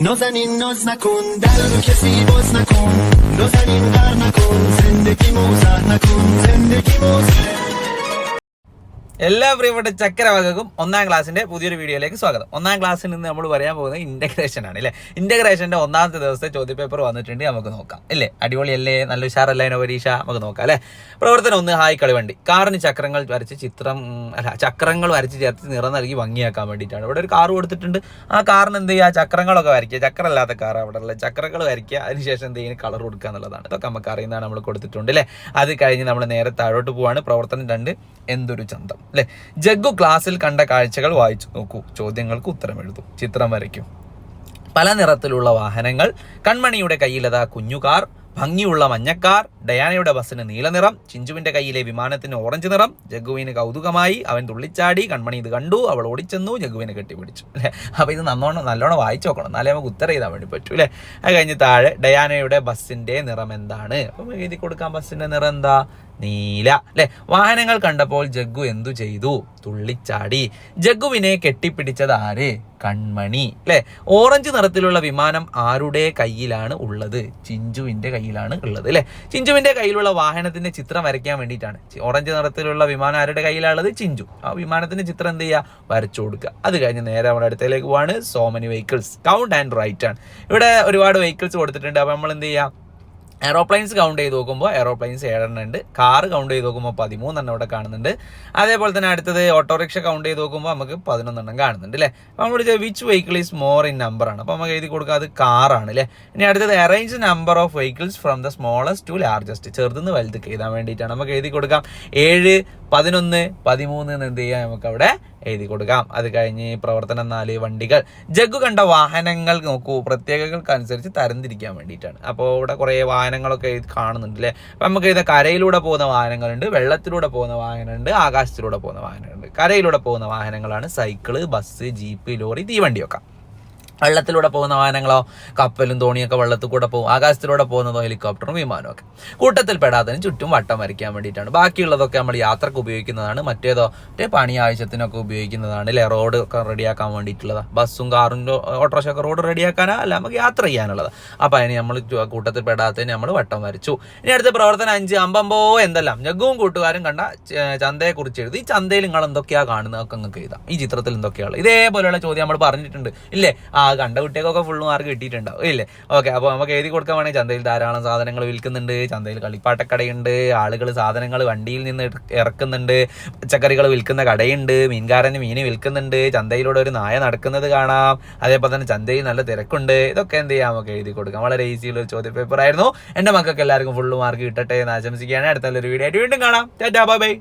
نازنین ناز نکن در رو کسی باز نکن نازنین غر نکن زندگی موزر نکن زندگی موزر എല്ലാ പ്രിയപ്പെട്ട ചക്കരവാക്കും ഒന്നാം ക്ലാസ്സിന്റെ പുതിയൊരു വീഡിയോയിലേക്ക് സ്വാഗതം. ഒന്നാം ക്ലാസ്സിൽ നിന്ന് നമ്മൾ പറയാൻ പോകുന്നത് ഇന്റഗ്രേഷൻ ആണ് അല്ലേ? ഇന്റഗ്രേഷന്റെ ഒന്നാമത്തെ ദിവസത്തെ ചോദ്യപേപ്പർ വന്നിട്ടുണ്ട് നമുക്ക് നോക്കാം അല്ലേ? അടിപൊളിയല്ലേ? നല്ല ഉഷാറല്ലേ പരീക്ഷ നമുക്ക് നോക്കാം അല്ലേ? പ്രവർത്തനം ഒന്ന് ഹായ് കളിവണ്ടി. കാറിന് ചക്രങ്ങൾ വരച്ച് ചിത്രം അല്ല ചക്രങ്ങൾ വരച്ച് ചേർത്ത് നിറം നൽകി ഭംഗിയാക്കാൻ വേണ്ടിയിട്ടാണ്. ഇവിടെ ഒരു കാർ കൊടുത്തിട്ടുണ്ട്. ആ കാറിന് എന്ത് ചെയ്യുക? ചക്രങ്ങളൊക്കെ വരയ്ക്കുക. ചക്രമല്ലാത്ത കാർ അവിടെ ഉള്ള ചക്രങ്ങൾ വരയ്ക്കുക. അതിനുശേഷം എന്ത് ചെയ്യുന്ന കളർ കൊടുക്കുക എന്നുള്ളതാണ്. ഇതൊക്കെ നമുക്ക് അറിയുന്നതാണ് നമ്മൾ കൊടുത്തിട്ടുണ്ട് അല്ലേ? അത് കഴിഞ്ഞ് നമ്മൾ നേരെ താഴോട്ട് പോവാണ്. പ്രവർത്തനം രണ്ട് എന്തൊരു ചന്തം. അല്ലെ? ജഗ്ഗു ക്ലാസ്സിൽ കണ്ട കാഴ്ചകൾ വായിച്ചു നോക്കൂ. ചോദ്യങ്ങൾക്ക് ഉത്തരം എഴുതും. ചിത്രം വരയ്ക്കും. പല നിറത്തിലുള്ള വാഹനങ്ങൾ കൺമണിയുടെ കയ്യിലതാ കുഞ്ഞുകാർ ഭംഗിയുള്ള മഞ്ഞക്കാർ ഡയാനയുടെ ബസ്സിന് നീലനിറം ചിഞ്ചുവിന്റെ കയ്യിലെ വിമാനത്തിന് ഓറഞ്ച് നിറം ജഗ്ഗുവിന് കൗതുകമായി അവൻ തുള്ളിച്ചാടി കൺമണി ഇത് കണ്ടു അവൾ ഓടിച്ചെന്നു ജഗ്ഗുവിനെ കെട്ടിപ്പിടിച്ചു. അല്ലെ? അപ്പൊ ഇത് നന്നോണം നല്ലോണം വായിച്ചു നോക്കണം. എന്നാലേ നമുക്ക് ഉത്തരം ചെയ്താൽ വേണ്ടി പറ്റൂ അല്ലെ? അത് കഴിഞ്ഞ് താഴെ ഡയാനയുടെ ബസ്സിന്റെ നിറം എന്താണ്? അപ്പൊ എഴുതി കൊടുക്കാൻ ബസ്സിന്റെ നിറം എന്താ? നീല. അല്ലെ വാഹനങ്ങൾ കണ്ടപ്പോൾ ജഗ്ഗു എന്തു ചെയ്തു? തുള്ളിച്ചാടി. ജഗ്ഗുവിനെ കെട്ടിപ്പിടിച്ചത് ആര്? കൺമണി. അല്ലെ ഓറഞ്ച് നിറത്തിലുള്ള വിമാനം ആരുടെ കയ്യിലാണ് ഉള്ളത്? ചിഞ്ചുവിന്റെ കയ്യിലാണ് ഉള്ളത് അല്ലെ ചിഞ്ചുവിന്റെ കയ്യിലുള്ള വാഹനത്തിന്റെ ചിത്രം വരയ്ക്കാൻ വേണ്ടിയിട്ടാണ്. ഓറഞ്ച് നിറത്തിലുള്ള വിമാനം ആരുടെ കയ്യിലുള്ളത് ചിഞ്ചു. ആ വിമാനത്തിന്റെ ചിത്രം എന്ത് ചെയ്യുക വരച്ചു കൊടുക്കുക. അത് കഴിഞ്ഞ് നേരെ നമ്മുടെ അടുത്തേക്ക് പോവാണ്. So many vehicles count and write ആണ്. ഇവിടെ ഒരുപാട് വെഹിക്കിൾസ് കൊടുത്തിട്ടുണ്ട്. അപ്പൊ നമ്മൾ എന്ത് ചെയ്യുക എയറോപ്ലെയിൻസ് കൗണ്ട് ചെയ്ത് നോക്കുമ്പോൾ എറോപ്ലെയിൻസ് ഏഴെണ്ണം ഉണ്ട് കാർ കൗണ്ട് ചെയ്ത് നോക്കുമ്പോൾ പതിമൂന്നെണ്ണം ഇവിടെ കാണുന്നുണ്ട്. അതേപോലെ തന്നെ അടുത്തത് ഓട്ടോറിക്ഷ കൗണ്ട് ചെയ്ത് നോക്കുമ്പോൾ നമുക്ക് പതിനൊന്നെണ്ണം കാണുന്നുണ്ട് അല്ലേ അപ്പോൾ നമ്മൾ which vehicle is more in number ആണ്. അപ്പോൾ നമുക്ക് എഴുതി കൊടുക്കുക അത് കാറാണ് അല്ലേ ഇനി അടുത്തത് arrange number of vehicles from the smallest to largest ചെറുതെന്ന് വലുത് എഴുതാൻ വേണ്ടിയിട്ടാണ്. നമുക്ക് എഴുതി കൊടുക്കാം. ഏഴ് പതിനൊന്ന് പതിമൂന്ന് എന്ന് എന്ത് ചെയ്യാം? നമുക്ക് അവിടെ എഴുതി കൊടുക്കാം. അത് കഴിഞ്ഞ് പ്രവർത്തനം നാല് വണ്ടികൾ. ജഗ്ഗു കണ്ട വാഹനങ്ങൾ നോക്കൂ. പ്രത്യേകതകൾക്കനുസരിച്ച് തരംതിരിക്കാൻ വേണ്ടിയിട്ടാണ്. അപ്പോൾ ഇവിടെ കുറേ വാഹനങ്ങളൊക്കെ കാണുന്നുണ്ട് അല്ലേ അപ്പം നമുക്ക് ഇത് കരയിലൂടെ പോകുന്ന വാഹനങ്ങളുണ്ട് വെള്ളത്തിലൂടെ പോകുന്ന വാഹനമുണ്ട് ആകാശത്തിലൂടെ പോകുന്ന വാഹനമുണ്ട് കരയിലൂടെ പോകുന്ന വാഹനങ്ങളാണ് സൈക്കിൾ ബസ് ജീപ്പ് ലോറി തീവണ്ടിയൊക്കെ. വെള്ളത്തിലൂടെ പോകുന്ന വാഹനങ്ങളോ കപ്പലും തോണിയൊക്കെ വെള്ളത്തിൽ കൂടെ പോകും. ആകാശത്തിലൂടെ പോകുന്നതോ ഹെലികോപ്റ്ററും വിമാനവും ഒക്കെ. കൂട്ടത്തിൽ പെടാത്തതിന് ചുറ്റും വട്ടം വരയ്ക്കാൻ വേണ്ടിയിട്ടാണ്. ബാക്കിയുള്ളതൊക്കെ നമ്മൾ യാത്രയ്ക്ക് ഉപയോഗിക്കുന്നതാണ്. മറ്റേതോ മറ്റേ പണി ആവശ്യത്തിനൊക്കെ ഉപയോഗിക്കുന്നതാണ്. അല്ലെ? റോഡ് ഒക്കെ റെഡിയാക്കാൻ വേണ്ടിയിട്ടുള്ളത്. ബസ്സും കാറും ഓട്ടോറിക്ഷ ഒക്കെ റോഡ് റെഡിയാക്കാനാ? അല്ല നമുക്ക് യാത്ര ചെയ്യാനുള്ളത്. അപ്പം അതിന് നമ്മൾ കൂട്ടത്തിൽ പെടാത്തതിന് നമ്മൾ വട്ടം വരച്ചു. ഇനി അടുത്ത പ്രവർത്തനം അഞ്ച് അമ്പമ്പോ എന്തെല്ലാം? ജഗ്ഗും കൂട്ടുകാരും കണ്ട ചന്തയെക്കുറിച്ച് ചന്തയെ കുറിച്ച് എഴുതി. ഈ ചന്തയിൽ നിങ്ങൾ എന്തൊക്കെയാണ് കാണുന്നത് ഒക്കെ നിങ്ങൾക്ക് എഴുതാം ഈ ചിത്രത്തിൽ എന്തൊക്കെയാണ് ഇതേപോലെയുള്ള ചോദ്യം നമ്മൾ പറഞ്ഞിട്ടുണ്ട്. ഇല്ലേ? ആ കണ്ട കുട്ടികൾക്കൊക്കെ ഫുൾ മാർക്ക് കിട്ടിയിട്ടുണ്ടാവും. ഇല്ലേ? ഓക്കെ അപ്പോൾ നമുക്ക് എഴുതി കൊടുക്കാൻ വേണമെങ്കിൽ ചന്തയിൽ ധാരാളം സാധനങ്ങൾ വിൽക്കുന്നുണ്ട്. ചന്തയിൽ കളിപ്പാട്ടക്കടയുണ്ട്. ആളുകൾ സാധനങ്ങൾ വണ്ടിയിൽ നിന്ന് ഇറക്കുന്നുണ്ട്. പച്ചക്കറികൾ വിൽക്കുന്ന കടയുണ്ട്. മീൻകാരന് മീൻ വിൽക്കുന്നുണ്ട്. ചന്തയിലൂടെ ഒരു നായ നടക്കുന്നത് കാണാം. അതേപോലെ തന്നെ ചന്തയിൽ നല്ല തിരക്കുണ്ട്. ഇതൊക്കെ എന്ത് ചെയ്യാം? നമുക്ക് എഴുതി കൊടുക്കാം. വളരെ ഈസിയുള്ള ഒരു ചോദ്യ പേപ്പർ ആയിരുന്നു. എന്റെ മക്കൾക്ക് എല്ലാവർക്കും ഫുൾ മാർക്ക് കിട്ടട്ടെ എന്ന് ആശംസിക്കുകയാണ്. അടുത്ത നല്ലൊരു വീഡിയോ ആയിട്ട് വീണ്ടും കാണാം. Tata bye bye